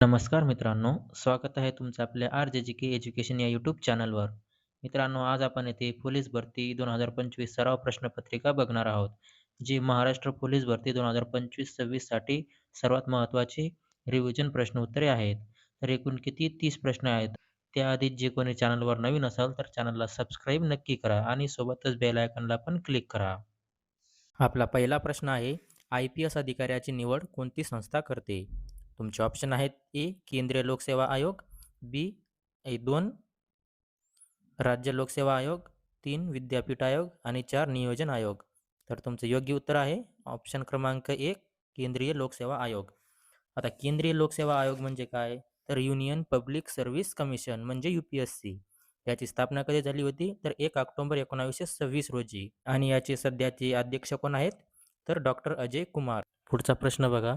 नमस्कार मित्रांनो, स्वागत आहे तुमचं आपल्या आर जे जी के एज्युकेशन या यूट्यूब चॅनलवर. मित्रांनो, आज आपण येथे पोलीस भरती 2025 सराव प्रश्नपत्रिका बघणार आहोत. जी महाराष्ट्र पोलीस भरती दोन हजार पंचवीस सव्वीससाठी सर्वात महत्त्वाची रिव्हिजन प्रश्न उत्तरे आहेत. तर एकूण किती तीस प्रश्न आहेत. त्याआधी जे कोणी चॅनलवर नवीन असाल तर चॅनलला सबस्क्राईब नक्की करा आणि सोबतच बेल आयकॉनला पण क्लिक करा. आपला पहिला प्रश्न आहे आय पी एस अधिकाऱ्याची निवड कोणती संस्था करते? तुमचे ऑप्शन आहेत ए. केंद्रीय लोकसेवा आयोग बी. दोन राज्य लोकसेवा आयोग तीन विद्यापीठ आयोग आणि चार नियोजन आयोग. तर तुमचं योग्य उत्तर आहे ऑप्शन क्रमांक एक केंद्रीय लोकसेवा आयोग. आता केंद्रीय लोकसेवा आयोग म्हणजे काय? तर युनियन पब्लिक सर्व्हिस कमिशन म्हणजे यू पी एस सी याची स्थापना कधी झाली होती? तर एक ऑक्टोबर एकोणावीसशे सव्वीस रोजी आणि याचे सध्याचे अध्यक्ष कोण आहेत? तर डॉक्टर अजय कुमार. पुढचा प्रश्न बघा.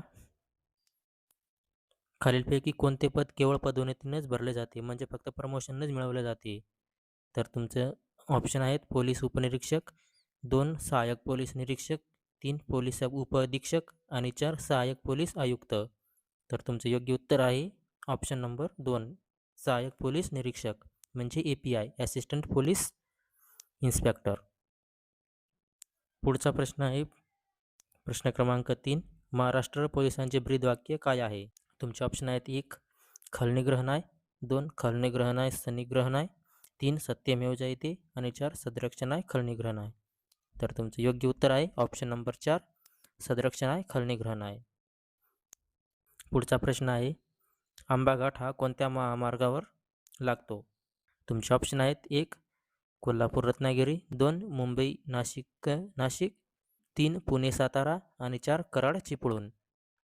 खालीलपैकी कोणते पद केवळ पदोन्नतीनेच भरले जाते म्हणजे फक्त प्रमोशनच मिळवले जाते? तर तुमचं ऑप्शन आहेत पोलीस उपनिरीक्षक दोन सहाय्यक पोलीस निरीक्षक तीन पोलीस उपअधीक्षक आणि चार सहाय्यक पोलीस आयुक्त. तर तुमचं योग्य उत्तर आहे ऑप्शन नंबर दोन सहाय्यक पोलीस निरीक्षक म्हणजे A P I assistant police inspector. पुढचा प्रश्न आहे प्रश्न क्रमांक तीन महाराष्ट्र पोलिसांचे ब्रीदवाक्य काय आहे? तुमचे ऑप्शन आहेत. एक ग्रहण आहे. दोन ग्रहण आहे. शनिग्रहण आहे. तीन सत्यमेव जयते. आणि चार सदरक्षणाय खलनिग्रह आहे. तर तुमचं योग्य उत्तर आहे. ऑप्शन नंबर चार सदरक्षणाय खलनिग्रह आहे. पुढचा प्रश्न आहे. आंबाघाट हा कोणत्या महामार्गावर लागतो? तुमचे ऑप्शन आहेत. एक कोल्हापूर रत्नागिरी. दोन मुंबई नाशिक नाशिक. तीन पुणे सातारा. आणि चार कराड चिपळूण.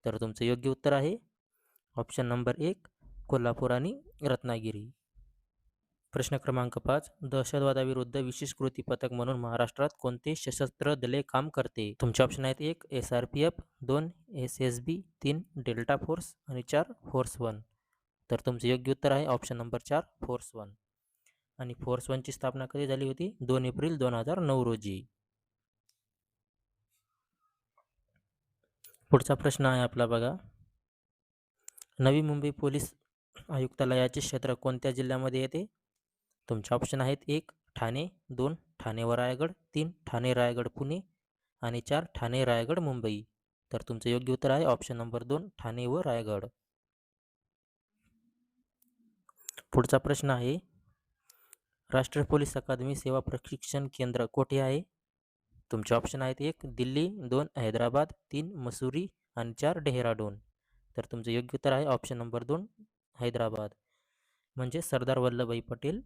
तर तुमचं योग्य उत्तर आहे. ऑप्शन नंबर एक कोल्हापूर आणि रत्नागिरी. प्रश्न क्रमांक पाच दहशतवादाविरुद्ध विशेष कृती पथक म्हणून महाराष्ट्रात कोणते सशस्त्र दले काम करते? तुमचे ऑप्शन आहेत एक एस आर पी एफ दोन एस एस बी तीन डेल्टा फोर्स आणि चार फोर्स वन. तर तुमचं योग्य उत्तर आहे ऑप्शन नंबर चार फोर्स वन. आणि फोर्स वनची स्थापना कधी झाली होती? दोन एप्रिल दोन हजार नऊ रोजी. पुढचा प्रश्न आहे आपला बघा. नवी मुंबई पोलीस आयुक्तालयाचे क्षेत्र कोणत्या जिल्ह्यामध्ये येते? तुमचे ऑप्शन आहेत एक ठाणे दोन ठाणे व रायगड तीन ठाणे रायगड पुणे आणि चार ठाणे रायगड मुंबई. तर तुमचं योग्य उत्तर आहे ऑप्शन नंबर दोन ठाणे व रायगड. पुढचा प्रश्न आहे राष्ट्रीय पोलीस अकादमी सेवा प्रशिक्षण केंद्र कोठे आहे? तुमचे ऑप्शन आहेत एक दिल्ली दोन हैदराबाद तीन मसुरी आणि चार डेहराडून. तर तुमचं योग्य उत्तर आहे ऑप्शन नंबर दोन हैदराबाद म्हणजे सरदार वल्लभभाई पटेल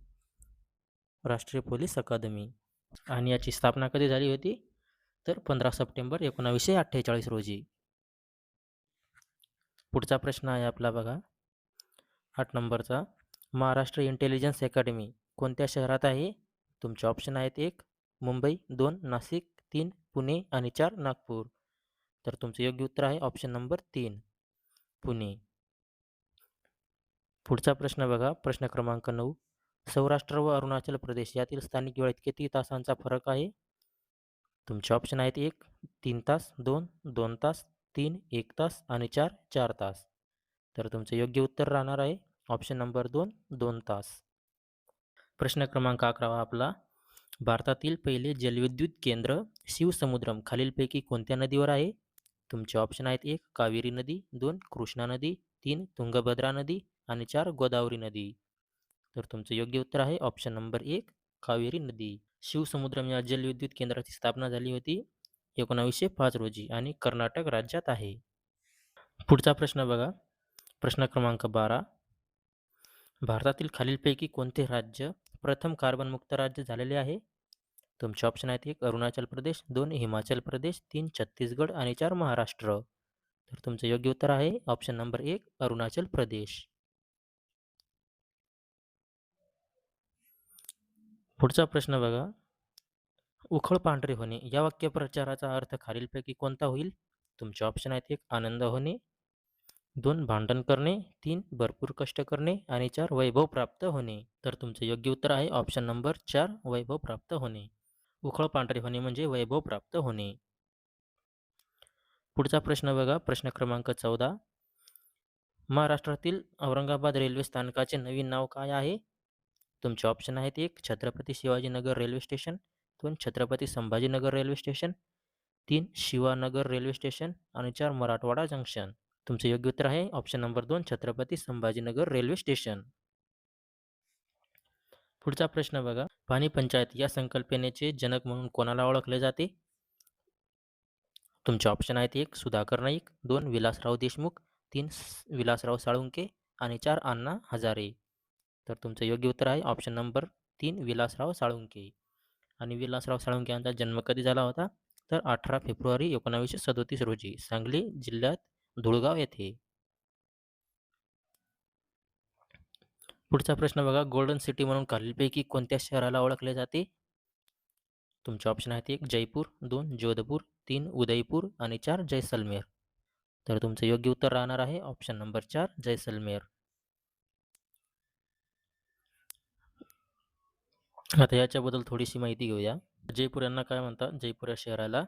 राष्ट्रीय पोलीस अकादमी आणि याची स्थापना कधी झाली होती? तर पंधरा सप्टेंबर एकोणावीसशे अठ्ठेचाळीस रोजी. पुढचा प्रश्न आहे आपला बघा आठ नंबरचा महाराष्ट्र इंटेलिजन्स अकॅडमी कोणत्या शहरात आहे? तुमचे ऑप्शन आहेत एक मुंबई दोन नाशिक तीन पुणे आणि चार नागपूर. तर तुमचं योग्य उत्तर आहे ऑप्शन नंबर तीन पुणे. पुढचा प्रश्न बघा प्रश्न क्रमांक नऊ सौराष्ट्र व अरुणाचल प्रदेश यातील स्थानिक वेळेत किती तासांचा फरक आहे? तुमचे ऑप्शन आहेत एक तीन तास दोन दोन तास तीन एक तास आणि चार चार तास. तर तुमचं योग्य उत्तर राहणार आहे ऑप्शन नंबर दोन दोन तास. प्रश्न क्रमांक अकरावा आपला भारतातील पहिले जलविद्युत केंद्र शिवसमुद्रम खालीलपैकी कोणत्या नदीवर आहे? तुमचे ऑप्शन आहेत एक कावेरी नदी दोन कृष्णा नदी तीन तुंगभद्रा नदी आणि चार गोदावरी नदी. तर तुमचं योग्य उत्तर आहे ऑप्शन नंबर एक कावेरी नदी. शिवसमुद्रम या जलविद्युत केंद्राची स्थापना झाली होती एकोणावीसशे पाच रोजी आणि कर्नाटक राज्यात आहे. पुढचा प्रश्न बघा प्रश्न क्रमांक बारा भारतातील खालीलपैकी कोणते राज्य प्रथम कार्बनमुक्त राज्य झालेले आहे? तुमचे ऑप्शन आहेत एक अरुणाचल प्रदेश दोन हिमाचल प्रदेश तीन छत्तीसगड आणि चार महाराष्ट्र. तर तुमचं योग्य उत्तर आहे ऑप्शन नंबर एक अरुणाचल प्रदेश. पुढचा प्रश्न बघा उखळ पांढरे होणे या वाक्यप्रचाराचा अर्थ खालीलपैकी कोणता होईल? तुमचे ऑप्शन आहेत एक आनंद होणे दोन भांडण करणे तीन भरपूर कष्ट करणे आणि चार वैभव प्राप्त होणे. तर तुमचं योग्य उत्तर आहे ऑप्शन नंबर चार वैभव प्राप्त होणे. उखळ पांढरे होणे म्हणजे वैभव प्राप्त होणे. पुढचा प्रश्न बघा प्रश्न क्रमांक चौदा. महाराष्ट्रातील औरंगाबाद रेल्वे स्थानकाचे नवीन नाव काय आहे? तुमचे ऑप्शन आहेत एक छत्रपती शिवाजीनगर रेल्वे स्टेशन दोन छत्रपती संभाजीनगर रेल्वे स्टेशन तीन शिवानगर रेल्वे स्टेशन आणि चार मराठवाडा जंक्शन. तुमचे योग्य उत्तर आहे ऑप्शन नंबर दोन छत्रपती संभाजीनगर रेल्वे स्टेशन. पुढचा प्रश्न बघा. पाणी पंचायत या संकल्पनेचे जनक म्हणून कोणाला ओळखले जाते? तुमचे ऑप्शन आहेत एक सुधाकर नाईक दोन विलासराव देशमुख तीन विलासराव साळुंके आणि चार अण्णा हजारे. तर तुमचं योग्य उत्तर आहे ऑप्शन नंबर तीन विलासराव साळुंके. आणि विलासराव साळुंके यांचा जन्म कधी झाला होता? तर अठरा फेब्रुवारी एकोणावीसशे सदोतीस रोजी सांगली जिल्ह्यात धुळगाव येथे. पुढचा प्रश्न बघा. गोल्डन सिटी म्हणून खालीलपैकी कोणत्या शहराला ओळखले जाते? तुमचे ऑप्शन आहेत एक जयपूर दोन जोधपूर तीन उदयपूर आणि चार जैसलमेर. तर तुमचं योग्य उत्तर राहणार आहे. ऑप्शन नंबर चार जैसलमेर. आता याच्याबद्दल थोडीशी माहिती घेऊया. जयपूर यांना काय म्हणतात? जयपूर या शहराला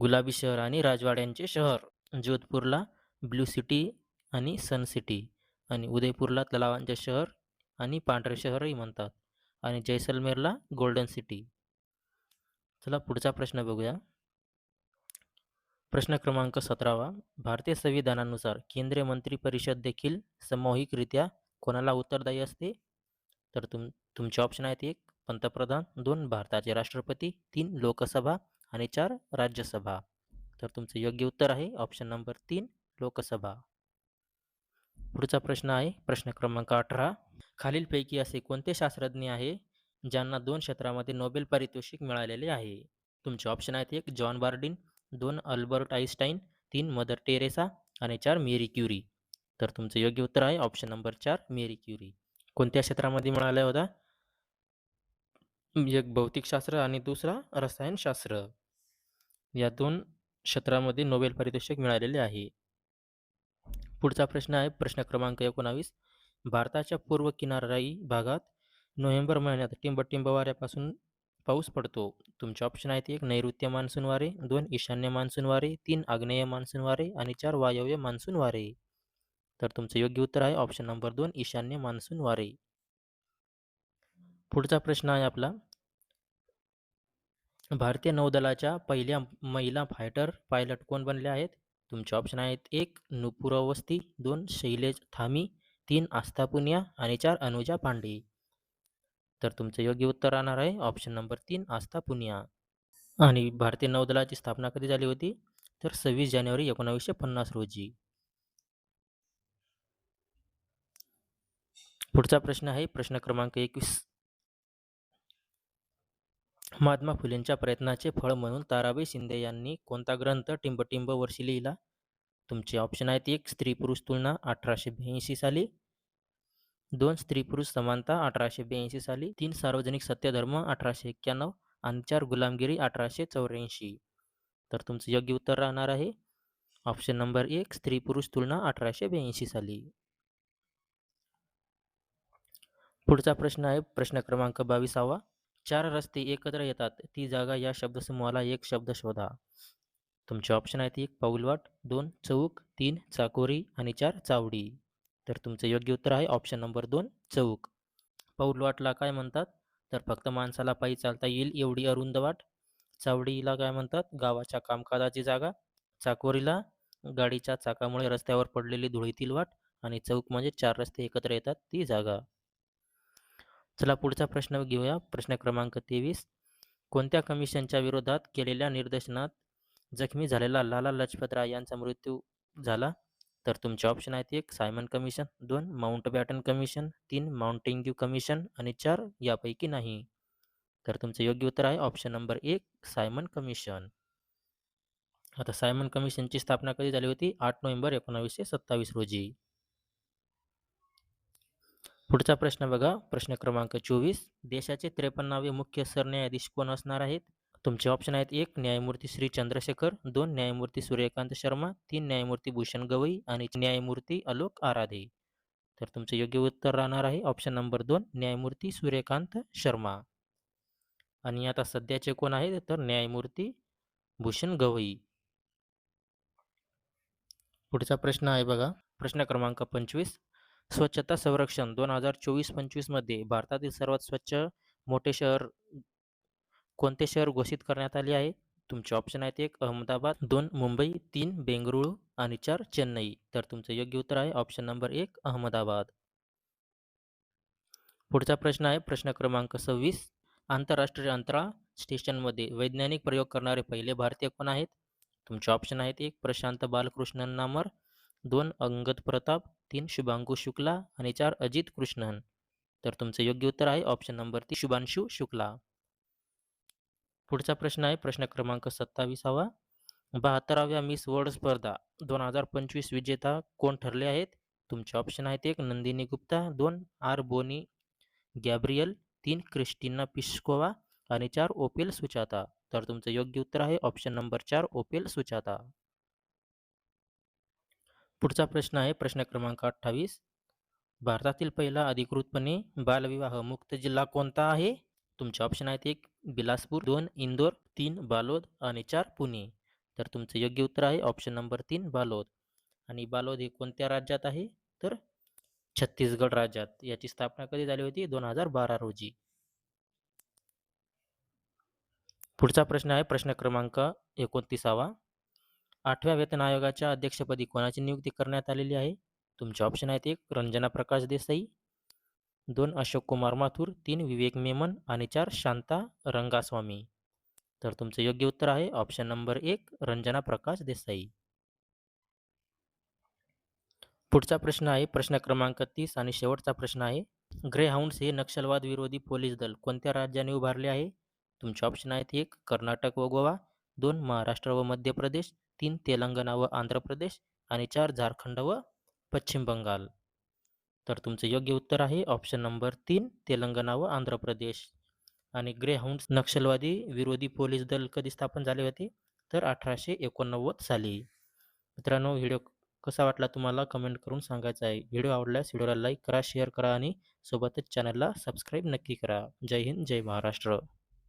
गुलाबी शहर आणि राजवाड्यांचे शहर. जोधपूरला ब्लू सिटी आणि सन सिटी. आणि उदयपूरला तलावांचे शहर आणि पांढरे शहरही म्हणतात. आणि जैसलमेरला गोल्डन सिटी चला पुढचा प्रश्न बघूया. प्रश्न क्रमांक सतरावा. भारतीय संविधानानुसार केंद्रीय मंत्री परिषद देखील सामूहिकरित्या कोणाला उत्तरदायी असते? तर तुम तुमचे ऑप्शन आहेत एक पंतप्रधान दोन भारताचे राष्ट्रपती तीन लोकसभा आणि चार राज्यसभा. तर तुमचं योग्य उत्तर आहे ऑप्शन नंबर तीन लोकसभा. पुढचा प्रश्न आहे. प्रश्न क्रमांक अठरा. खालीलपैकी असे कोणते शास्त्रज्ञ आहे ज्यांना दोन क्षेत्रामध्ये नोबेल पारितोषिक मिळालेले आहे? तुमचे ऑप्शन आहेत एक जॉन बार्डिन दोन अल्बर्ट आईन्स्टाईन तीन मदर टेरेसा आणि चार मेरी क्युरी. तर तुमचं योग्य उत्तर आहे ऑप्शन नंबर चार मेरी क्युरी. कोणत्या क्षेत्रामध्ये मिळाला होता? एक भौतिकशास्त्र आणि दुसरा रसायनशास्त्र. या दोन क्षेत्रामध्ये नोबेल पारितोषिक मिळालेले आहे. पुढचा प्रश्न आहे प्रश्न क्रमांक एकोणावीस. भारताच्या पूर्व किनाराई भागात नोव्हेंबर महिन्यात टिंबटिंब वाऱ्यापासून पाऊस पडतो. तुमचे ऑप्शन आहेत एक नैऋत्य मान्सून वारे दोन ईशान्य मान्सून वारे तीन आग्नेय मान्सून वारे आणि चार वायव्य मान्सून वारे. तर तुमचं योग्य उत्तर आहे ऑप्शन नंबर दोन ईशान्य मान्सून वारे. पुढचा प्रश्न आहे आपला. भारतीय नौदलाच्या पहिल्या महिला फायटर पायलट कोण बनल्या आहेत? तुमचे ऑप्शन आहेत एक नुपुरावस्ती दोन शैलेश थामी तीन आस्था पुनिया आणि चार अनुजा पांडे. तर तुमचं योग्य उत्तर राहणार आहे ऑप्शन नंबर तीन आस्था पुनिया आणि भारतीय नौदलाची स्थापना कधी झाली होती? तर सव्वीस जानेवारी एकोणावीसशे पन्नास रोजी. पुढचा प्रश्न आहे प्रश्न क्रमांक एकवीस. महात्मा फुलेंच्या प्रयत्नाचे फळ म्हणून ताराबाई शिंदे यांनी कोणता ग्रंथ टिंबटिंब वर्षी लिहिला? तुमचे ऑप्शन आहेत एक स्त्री पुरुष तुलना अठराशे ब्याऐंशी साली. दोन स्त्री पुरुष समानता अठराशे ब्याऐंशी साली. तीन सार्वजनिक सत्यधर्म अठराशे एक्क्याण्णव आणि चार गुलामगिरी अठराशे चौऱ्याऐंशी. तर तुमचं योग्य उत्तर राहणार आहे. ऑप्शन नंबर एक स्त्री पुरुष तुलना अठराशे ब्याऐंशी साली. पुढचा प्रश्न आहे प्रश्न क्रमांक बावीसावा. चार रस्ते एकत्र येतात. ती जागा या शब्दसमूहाला एक शब्द शोधा. तुमचे ऑप्शन आहेत एक पाऊलवाट दोन चौक तीन चाकोरी आणि चार चावडी. तर तुमचं योग्य उत्तर आहे ऑप्शन नंबर दोन चौक. पाऊलवाटला काय म्हणतात? तर फक्त माणसाला पायी चालता येईल एवढी अरुंद वाट. चावडीला काय म्हणतात? गावाच्या कामकाजाची जागा. चाकोरीला गाडीच्या चाकामुळे रस्त्यावर पडलेली धुळीतील वाट आणि चौक म्हणजे चार रस्ते एकत्र येतात ती जागा. चला पुढचा प्रश्न घेऊया. प्रश्न क्रमांक तेवीस. कोणत्या कमिशनच्या विरोधात केलेल्या निदर्शनात जखमी झालेला लाला लजपत राय यांचा मृत्यू झाला? तर तुमचे ऑप्शन आहेत एक सायमन कमिशन दोन माउंट बॅटन कमिशन तीन माउंटेंग्यू कमिशन आणि चार यापैकी नाही. तर तुमचं योग्य उत्तर आहे ऑप्शन नंबर एक सायमन कमिशन आता सायमन कमिशनची स्थापना कधी झाली होती? आठ नोव्हेंबर एकोणावीसशे सत्तावीस रोजी. पुढचा प्रश्न बघा. प्रश्न क्रमांक चोवीस. देशाचे त्रेपन्नावे मुख्य सरन्यायाधीश कोण असणार आहेत? तुमचे ऑप्शन आहेत एक न्यायमूर्ती श्री चंद्रशेखर दोन न्यायमूर्ती सूर्यकांत शर्मा तीन न्यायमूर्ती भूषण गवई आणि न्यायमूर्ती अलोक आराधे. तर तुमचं योग्य उत्तर राहणार आहे. ऑप्शन नंबर दोन न्यायमूर्ती सूर्यकांत शर्मा. आणि आता सध्याचे कोण आहेत? तर न्यायमूर्ती भूषण गवई. पुढचा प्रश्न आहे बघा. प्रश्न क्रमांक पंचवीस. स्वच्छता संरक्षण दोन हजार चोवीस पंचवीसमध्ये भारतातील सर्वात स्वच्छ मोठे शहर कोणते शहर घोषित करण्यात आले आहे? तुमचे ऑप्शन आहेत एक अहमदाबाद दोन मुंबई तीन बेंगळुरू आणि चार चेन्नई. तर तुमचं योग्य उत्तर आहे ऑप्शन नंबर एक अहमदाबाद. पुढचा प्रश्न आहे प्रश्न क्रमांक सव्वीस आंतरराष्ट्रीय अंतराळ स्टेशनमध्ये वैज्ञानिक प्रयोग करणारे पहिले भारतीय कोण आहेत? तुमचे ऑप्शन आहेत एक प्रशांत बालकृष्णन नामर दोन अंगद प्रताप तीन शुभांकू शुक्ला आणि चार अजित कृष्णन. तर तुमचं योग्य उत्तर आहे ऑप्शन नंबर तीन शुभांशु शुक्ला. पुढचा प्रश्न आहे प्रश्न क्रमांक सत्तावीसावा. बहात्तराव्या मिस वर्ल्ड स्पर्धा दोन हजार पंचवीस विजेता कोण ठरले आहेत? तुमचे ऑप्शन आहेत एक नंदिनी गुप्ता दोन आर बोनी गॅब्रियल तीन क्रिस्टिना पिस्कोवा आणि चार ओपेल सुचाता तर तुमचं योग्य उत्तर आहे ऑप्शन नंबर चार ओपेल सुचाता पुढचा प्रश्न आहे प्रश्न क्रमांक अठ्ठावीस. भारतातील पहिला अधिकृतपणे बालविवाह मुक्त जिल्हा कोणता आहे? तुमचे ऑप्शन आहेत एक बिलासपूर दोन इंदोर तीन बालोद आणि चार पुणे. तर तुमचं योग्य उत्तर आहे ऑप्शन नंबर तीन बालोद. आणि बालोद हे कोणत्या राज्यात आहे? तर छत्तीसगड राज्यात. याची स्थापना कधी झाली होती? दोन हजार बारा रोजी. पुढचा प्रश्न आहे प्रश्न क्रमांक एकोणतीसावा. आठव्या वेतन आयोगाच्या अध्यक्षपदी कोणाची नियुक्ती करण्यात आलेली आहे? तुमचे ऑप्शन आहेत एक रंजना प्रकाश देसाई दोन अशोक कुमार माथुर तीन विवेक मेमन आणि चार शांता रंगास्वामी. तर तुमचं योग्य उत्तर आहे ऑप्शन नंबर एक रंजना प्रकाश देसाई. पुढचा प्रश्न आहे प्रश्न क्रमांक तीस आणि शेवटचा प्रश्न आहे ग्रे हाऊंड्स हे नक्षलवाद विरोधी पोलीस दल कोणत्या राज्याने उभारले आहे? तुमचे ऑप्शन आहेत एक कर्नाटक व गोवा दोन महाराष्ट्र व मध्य प्रदेश तीन तेलंगणा व आंध्र प्रदेश आणि चार झारखंड व पश्चिम बंगाल. तर तुमचं योग्य उत्तर आहे ऑप्शन नंबर तीन तेलंगणा व आंध्र प्रदेश. आणि ग्रेहाउंड नक्षलवादी विरोधी पोलीस दल कधी स्थापन झाले होते? तर अठराशे एकोणनव्वद साली. मित्रांनो व्हिडिओ कसा वाटला तुम्हाला कमेंट करून सांगायचं आहे. व्हिडिओ आवडल्यास व्हिडिओला लाईक करा शेअर करा आणि सोबतच चॅनलला सबस्क्राईब नक्की करा. जय हिंद जय महाराष्ट्र.